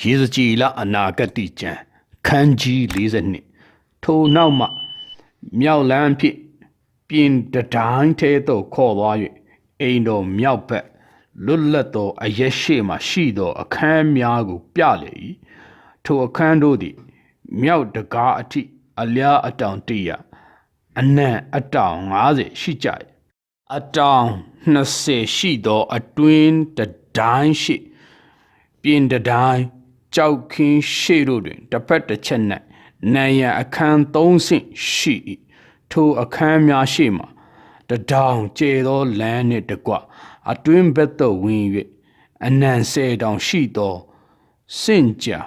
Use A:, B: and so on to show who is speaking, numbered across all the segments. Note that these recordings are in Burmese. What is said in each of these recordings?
A: ရေစကြည်လအနာဂတိကျမ်းခန်းကြီး42ထိုနောက်မှမြောက်လန်းဖြစ်ပြင်တတိုင်းထဲသို့ခေါ်သွား၍အိမ်တော်မြောက်ဘက်လွတ်လပ်သောအရက်ရှိမှရှိသော အခန်းများကို ပြလေ၏ထိုအခန်းတို့သည်မြောက်တကားအထိအလျားအတောင်တရအနံ့အတောင်90ရှိကြ၏အတောင်20ရှိသော အတွင်းတတိုင်းရှိပြင်တတိုင်း ကြောက်ခင်းရှေ့တို့တွင်တစ်ဖက်တစ်ချက်၌နံရံအခန်း၃ဆင့်ရှိ၏ထိုအခန်းများရှိမှတဒေါင်ကျဲသောလမ်းနှင့်တကွအတွင်းဘက်သို့ဝင်၍အနံဆယ်တောင်ရှိသောစင့်ကြာ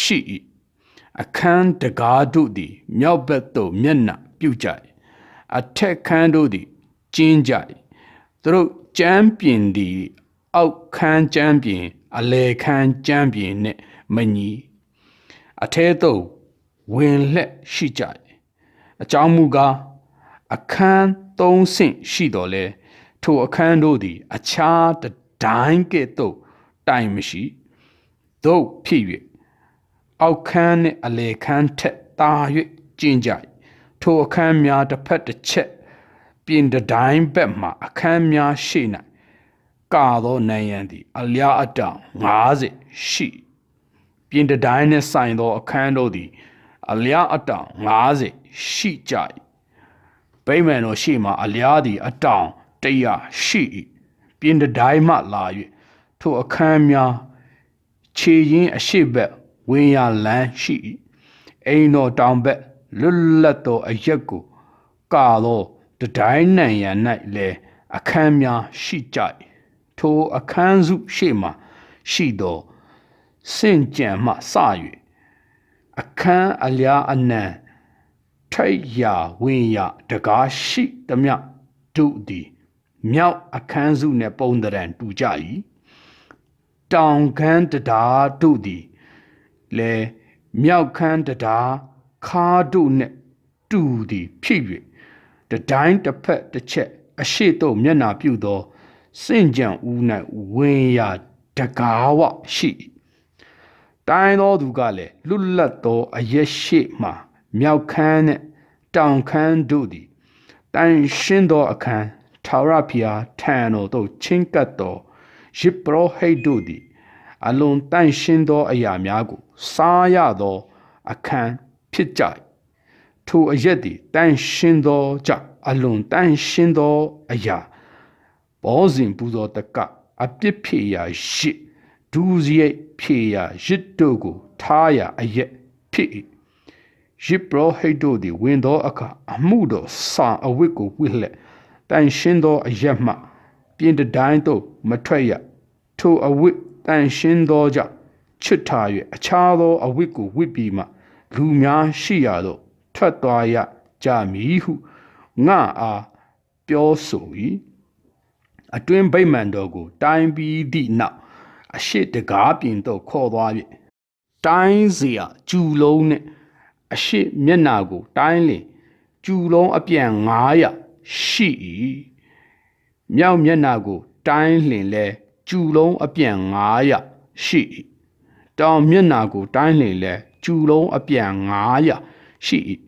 A: ရှိ၏အခန်းတကားတို့သည်မြောက်ဘက်သို့မျက်နှာပြုကြ၏အထက်ခန်းတို့သည်ကျင်းကြ၏သူတို့ကျမ်းပြင်သည်အောက်ခန်းကျမ်းပြင်အလေခန်းကျမ်းပြင်နှင့် မညီအထဲသို့ဝင်လှက်ရှိကြ၏အကြောင်းမူကားအခန်းသုံးဆင့်ရှိတော်လဲထိုအခန်းတို့သည် အခြားတစ်တိုင်းကဲ့သို့တိုင်မရှိသို့ဖြစ်၍အောက်ခန်းနှင့်အလေခန်းထက်သာ၍ကျင်းကြ၏ထိုအခန်းများတစ်ဖက်တစ်ချက်ပြင်တစ်တိုင်းဘက်မှ အခန်းများရှိ၌ကာသောနံရံသည် အလျားအတောင်90ရှိ၏ ပြင်တတိုင်းနှင့်ဆိုင်သောအခန်းတို့သည် အလျားအတောင်90ရှိကြ၏ဗိမာန်တော်ရှိမှအလျားသည် အတောင်100ရှိ၏ပြင်တတိုင်းမှလာ၍ထိုအခန်းများခြေရင်းအရှိဘက်ဝင်းရလန်းရှိ၏အိမ်တော်တောင်ဘက်လွတ်လပ်သောအရက်ကိုကာသောတတိုင်းနံရံ၌လည်းအခန်းများရှိကြ၏ထိုအခန်းစုရှိမှရှိသော စင့်ကြံမှစ၍အခန်းအလျားအနံထိတ်ရာဝင်းရတကားရှိသမျှတို့သည်မြောက်အခန်းစုနှင့်ပုံတရံတူကြ၏တောင်ခန်းတရားတို့သည်လည်းမြောက်ခန်းတရားခါတို့နှင့်တူသည်ဖြစ်၍တတိုင်းတစ်ဖက်တစ်ချက်အရှိသို့မျက်နာပြုသောစင့်ကြံဦး၌ဝင်းရတကားဝရှိ၏ တိုင်းသောသူကလည်းလွတ်လပ်သောအရက်ရှိမှမြောက်ခန်းနှင့်တောင်ခန်းတို့သည်တန်ရှင်းသောအခန်းထာဝရဘုရားထံတော်သို့ချင်းကပ်သောယစ်ပရောဟိတ်တို့သည်အလွန်တန်ရှင်းသောအရာများကို စားရသောအခန်းဖြစ်ကြ၏ထိုအရက်သည်တန်ရှင်းသောကြောင့်အလွန်တန်ရှင်းသောအရာဘောဇင်ပူဇော်တကအပြစ်ဖြေရာရစ် ဒူးစရိတ်ဖြေရာရစ်တို့ကိုထားရာအရက်ဖြစ်၏ရစ်ပရောဟိတ်တို့သည်ဝင်သောအခါအမှုတော်စာအဝတ်ကိုဝိလှက်တန်ရှင်းသောအရက်မှ ပြင်တတိုင်းသို့မထွက်ရထိုအဝတ်တန်ရှင်းသောကြောင့်ချွတ်ထား၍အခြားသောအဝတ်ကိုဝတ်ပြီးမှလူများရှိရာသို့ထွက်သွားရကြမည်ဟုငါအားပြောဆို၏အတွင်းဗိမာန်တော်ကို တိုင်းပြီးသည့်နောက် အရှိတကားပြင်သို့ခေါ်သွား၍တိုင်းစရာကျူလုံးနဲ့အရှိမျက်နာကိုတိုင်းလင်ကျူလုံးအပြန်900ရှိ၏မြောက်မျက်နာကို တိုင်းလင်လဲကျူလုံးအပြန်900ရှိ၏တောင်မျက်နာကို တိုင်းလင်လဲကျူလုံးအပြန်900ရှိ၏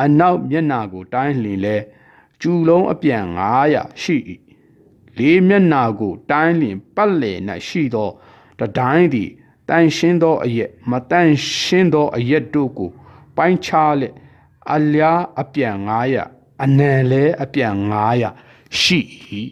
A: အနောက်မျက်နာကို တိုင်းလင်လဲကျူလုံးအပြန်900ရှိ၏ လေးမျက်နာကို တိုင်းလင်ပတ်လည်၌ရှိသောတတိုင်းသည်တန်ရှင်းသောအရက်မတန်ရှင်းသောအရက်တို့ကို ပိုင်းခြားလက်အလျားအပြန်900အနံလဲအပြန်900ရှိ၏